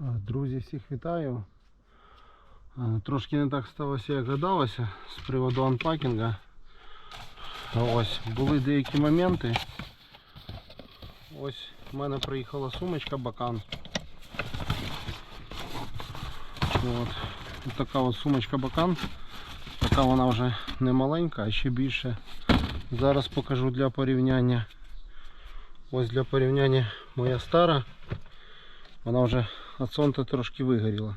Друзі, всіх вітаю. Е, Трошки не так сталося, як гадалося з приводу анпакінга. Ось, були деякі моменти. Ось в мене приїхала сумочка Бакан. От. Ось така от сумочка Бакан. Така вона вже не маленька, а ще більше. Зараз покажу для порівняння. Ось для порівняння моя стара. Вона вже від сонця трошки вигоріла.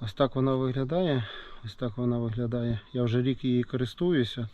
Ось так вона виглядає. Ось так вона виглядає. Я вже рік її користуюся.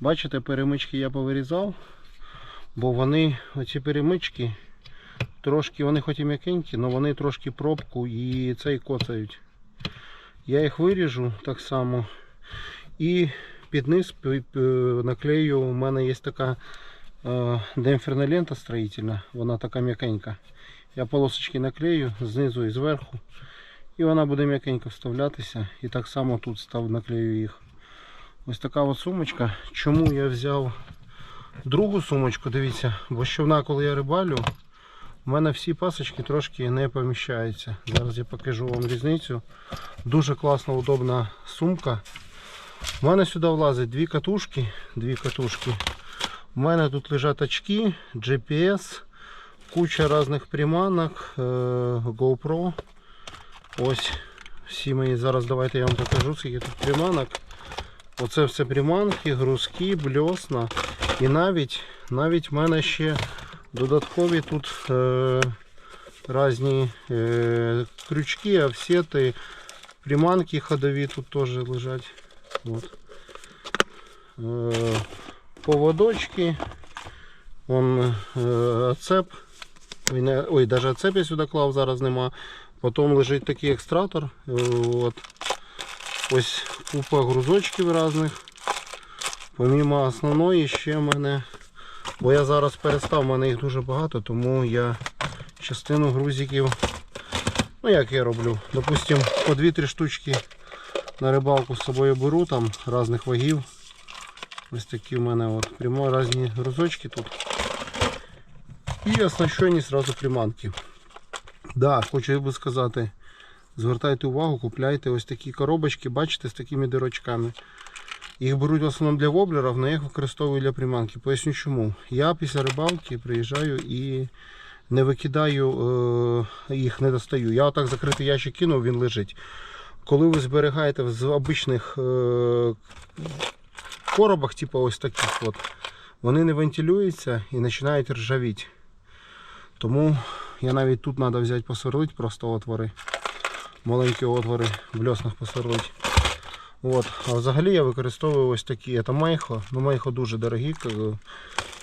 Бачите, перемички я повирізав, бо вони, оці перемички, трошки, вони хоч і м'якенькі, але вони трошки пробку і цей коцають. Я їх виріжу так само. І під низ наклею. У мене є така е, демпферна лента строїтельна, вона така м'якенька. Я полосочки наклею знизу і зверху. І вона буде м'якенько вставлятися. І так само тут став наклею їх. Ось така от сумочка. Чому я взяв другу сумочку, дивіться, бо щовна, коли я рибалю, в мене всі пасочки трошки не поміщаються. Зараз я покажу вам різницю. Дуже класна, удобна сумка. У мене сюди влазить дві катушки. Дві катушки. У мене тут лежать очки, GPS, куча різних приманок, е, GoPro. Ось всі мої. Зараз давайте я вам покажу, скільки тут приманок. Оце все приманки, грузки, бльосна. І навіть навіть в мене ще додаткові тут е, різні е, крючки, офсети, приманки ходові тут теж лежать. От. Е, поводочки. Вон е, оцеп. Ой, даже оцеп я сюди клав, зараз нема. Потім лежить такий екстратор. Е, От. Ось купа грузочків різних. Помімо основної ще в мене. Бо я зараз перестав, в мене їх дуже багато, тому я частину грузиків. Ну як я роблю? Допустим, по 2-3 штучки на рибалку з собою беру там різних вагів. Ось такі в мене от прямо різні грузочки тут. І оснащені зразу приманки. Да, хочу би сказати, звертайте увагу, купляйте ось такі коробочки, бачите, з такими дирочками. Їх беруть в основному для воблерів, але я їх використовую для приманки. Поясню чому. Я після рибалки приїжджаю і не викидаю, е, їх не достаю. Я отак закритий ящик кинув, він лежить. Коли ви зберігаєте в з- обичних е, коробах, типу ось таких, от, вони не вентилюються і починають ржавіти. Тому я навіть тут треба взяти посверлити просто отвори. Маленькі отвори в бльоснах посверлити. От. А взагалі я використовую ось такі. Це майхо. Ну майхо дуже дорогі.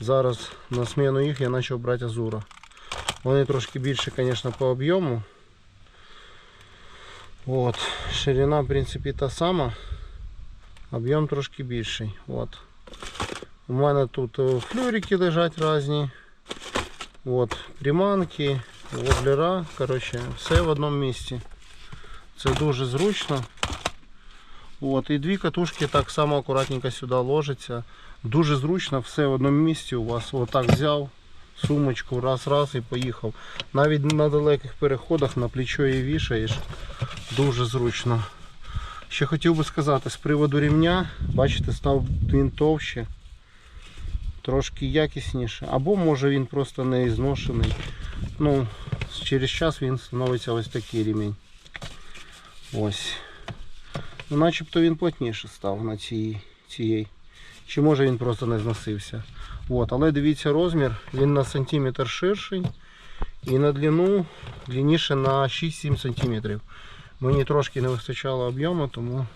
Зараз на зміну їх я почав брати азура. Вони трошки більше, звісно, по об'єму. От. Ширина, в принципі, та сама. Об'єм трошки більший. От. У мене тут е, флюрики лежать різні. От, приманки, воблера, коротше, все в одному місці. Це дуже зручно. От, і дві катушки так само акуратненько сюди ложиться. Дуже зручно, все в одному місці у вас. Отак взяв сумочку, раз-раз і поїхав. Навіть на далеких переходах на плечо її вішаєш. Дуже зручно. Ще хотів би сказати з приводу рівня, бачите, став він товще трошки якісніше, або може він просто не зношений. Ну, через час він становиться ось такий ремінь. Ось. Ну, начебто він плотніше став на цій, цієї. Чи може він просто не зносився. От, але дивіться розмір, він на сантиметр ширший і на длину длинніше на 6-7 сантиметрів. Мені трошки не вистачало об'єму, тому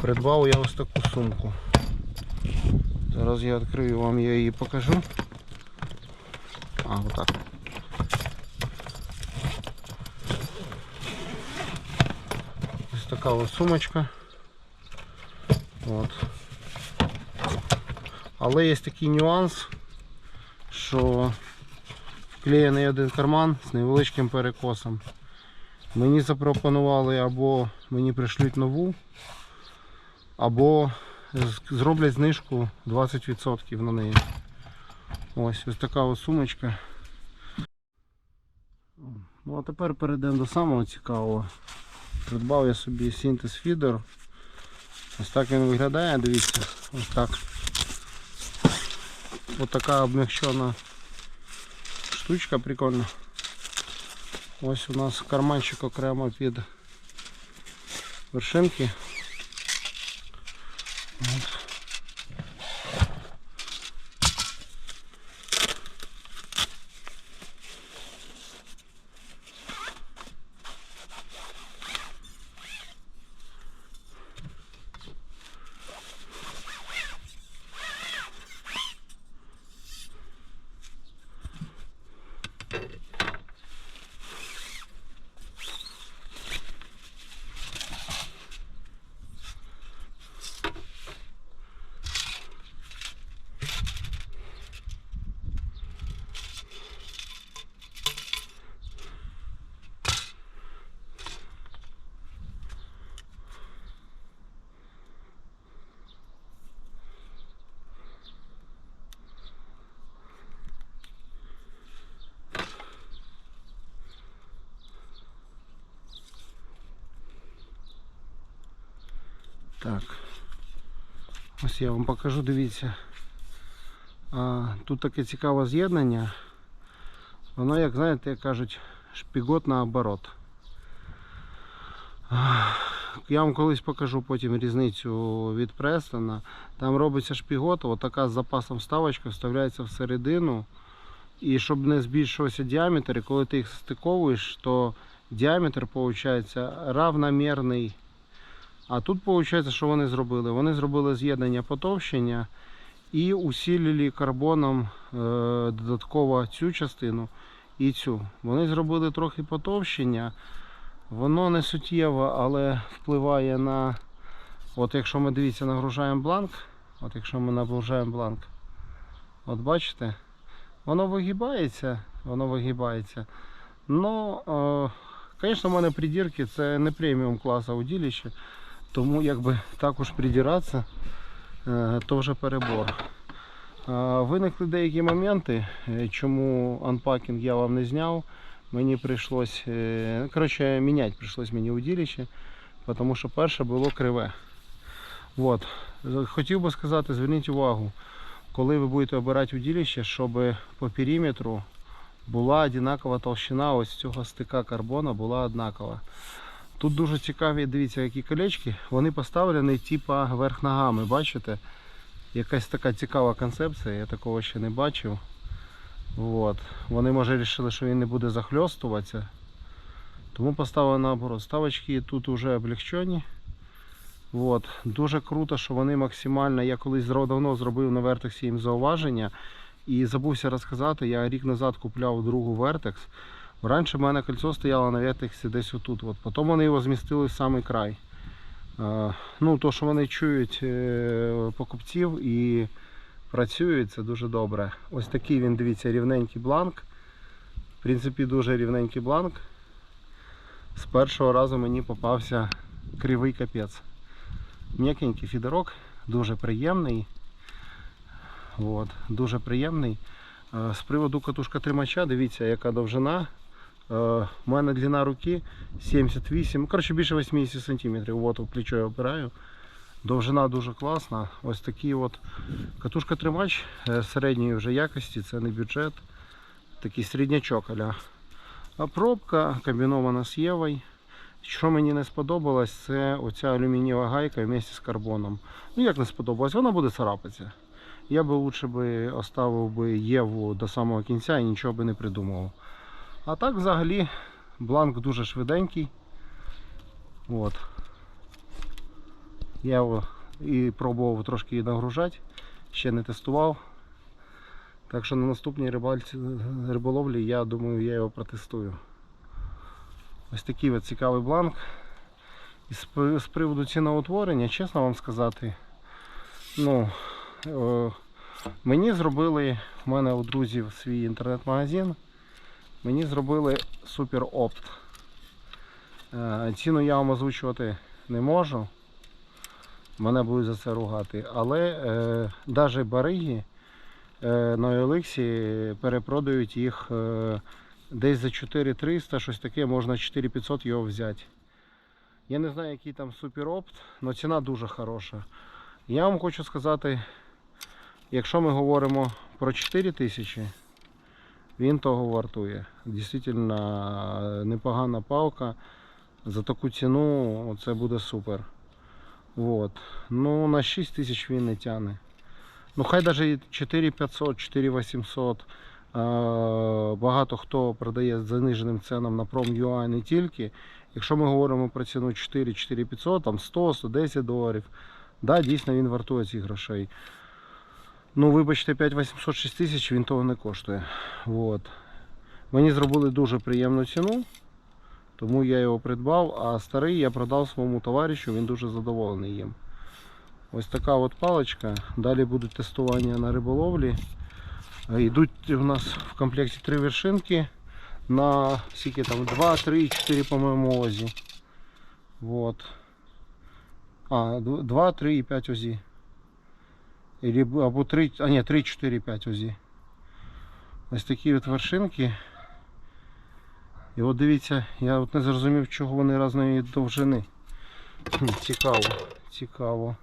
придбав я ось таку сумку. Зараз я відкрию вам, я її покажу. А, отак. Ось така ось сумочка. От. Але є такий нюанс, що вклеєний один карман з невеличким перекосом. Мені запропонували або мені пришлють нову, або зроблять знижку 20% на неї. Ось ось така ось сумочка. Ну а тепер перейдемо до самого цікавого. Придбав я собі синтез фідер. Ось так він виглядає, дивіться, ось так. Ось така обмягчена штучка прикольна. Ось у нас карманчик окремо під вершинки. От. Так. Ось я вам покажу, дивіться. А, тут таке цікаве з'єднання. Воно, як знаєте, як кажуть, шпігот наоборот. Я вам колись покажу потім різницю від Престона. Там робиться шпігот, отака з запасом вставочка вставляється всередину. І щоб не збільшувався діаметр, коли ти їх стиковуєш, то діаметр виходить равномірний. А тут виходить, що вони зробили? Вони зробили з'єднання потовщення і усилили карбоном е, додатково цю частину і цю. Вони зробили трохи потовщення. Воно не суттєво, але впливає на. От якщо ми дивіться, нагружаємо бланк. От якщо ми нагружаємо бланк, от бачите, воно вигибається, воно вигибається. Ну, е, звісно, в мене придірки це не преміум класу удилище. Тому якби також придиратися, е, то вже перебор. Виникли деякі моменти, е, чому анпакінг я вам не зняв. Мені прийшлось, е, коротше, міняти прийшлось мені удилище, тому що перше було криве. От. Хотів би сказати, зверніть увагу, коли ви будете обирати удилище, щоб по периметру була однакова толщина ось цього стика карбона була однакова. Тут дуже цікаві, дивіться, які колечки. Вони поставлені типа верх ногами, бачите? Якась така цікава концепція, я такого ще не бачив. От. Вони може вирішили, що він не буде захльостуватися. Тому поставили наоборот. Ставочки тут вже облегчені. От. Дуже круто, що вони максимально. Я колись давно зробив на Vertex їм зауваження. І забувся розказати, я рік назад купляв другу Vertex. Раніше в мене кольцо стояло на Vertex десь отут. От. Потім вони його змістили в самий край. Ну, то, що вони чують е, покупців і працюють, це дуже добре. Ось такий він, дивіться, рівненький бланк. В принципі, дуже рівненький бланк. З першого разу мені попався кривий капець. М'якенький фідерок, дуже приємний. От, дуже приємний. Е, З приводу катушка тримача, дивіться, яка довжина. Е, У мене длина руки 78, коротше більше 80 см. От плечо я опираю. Довжина дуже класна. Ось такий от катушка тримач е, середньої вже якості, це не бюджет. Такий середнячок аля. А пробка комбінована з Євою. Що мені не сподобалось, це оця алюмінієва гайка вместе з карбоном. Ну як не сподобалось, вона буде царапатися. Я би лучше би оставив би Єву до самого кінця і нічого би не придумував. А так взагалі бланк дуже швиденький. От. Я його і пробував трошки її нагружати, ще не тестував. Так що на наступній рибальці, риболовлі я думаю я його протестую. Ось такий от цікавий бланк. І з, приводу ціноутворення, чесно вам сказати, ну, е, мені зробили, в мене у друзів свій інтернет-магазин, мені зробили супер опт. Е, ціну я вам озвучувати не можу. Мене будуть за це ругати. Але е, навіть бариги е, на Еликсі перепродають їх е, Десь за 4300, щось таке, можна 4500 його взяти. Я не знаю, який там суперопт, але ціна дуже хороша. Я вам хочу сказати, якщо ми говоримо про 4000, він того вартує. Дійсно непогана палка. За таку ціну це буде супер. Вот. Ну, на 6 тисяч він не тягне. Ну, хай навіть 4500, 4800. Е, Багато хто продає з заниженим ценам на Prom.ua не тільки. Якщо ми говоримо про ціну 4-4500, там 100-110 доларів. Да, дійсно він вартує цих грошей. Ну, вибачте, 5800-6 тисяч він того не коштує. Вот. Мені зробили дуже приємну ціну, тому я його придбав, а старий я продав своєму товаришу, він дуже задоволений їм. Ось така от паличка. Далі будуть тестування на риболовлі. Е, Йдуть у нас в комплекті три вершинки на скільки там 2, 3, 4, по-моєму, озі. Вот. А, 2, 3 і 5 озі. Або 3, а ні, 3, 4, 5 озі. Ось такі от вершинки. І от дивіться, я от не зрозумів, чого вони різної довжини. Цікаво, цікаво.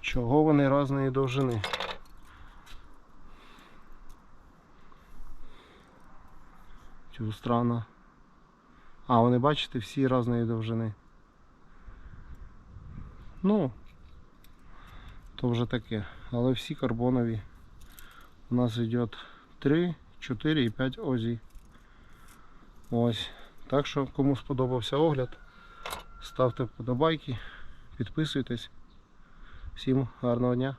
Чого вони різної довжини? Чого странно. А, вони бачите, всі різної довжини. Ну, то вже таке. Але всі карбонові. У нас йде 3, 4 і 5 озі. Ось. Так що, кому сподобався огляд, ставте вподобайки, підписуйтесь. Всім гарного дня.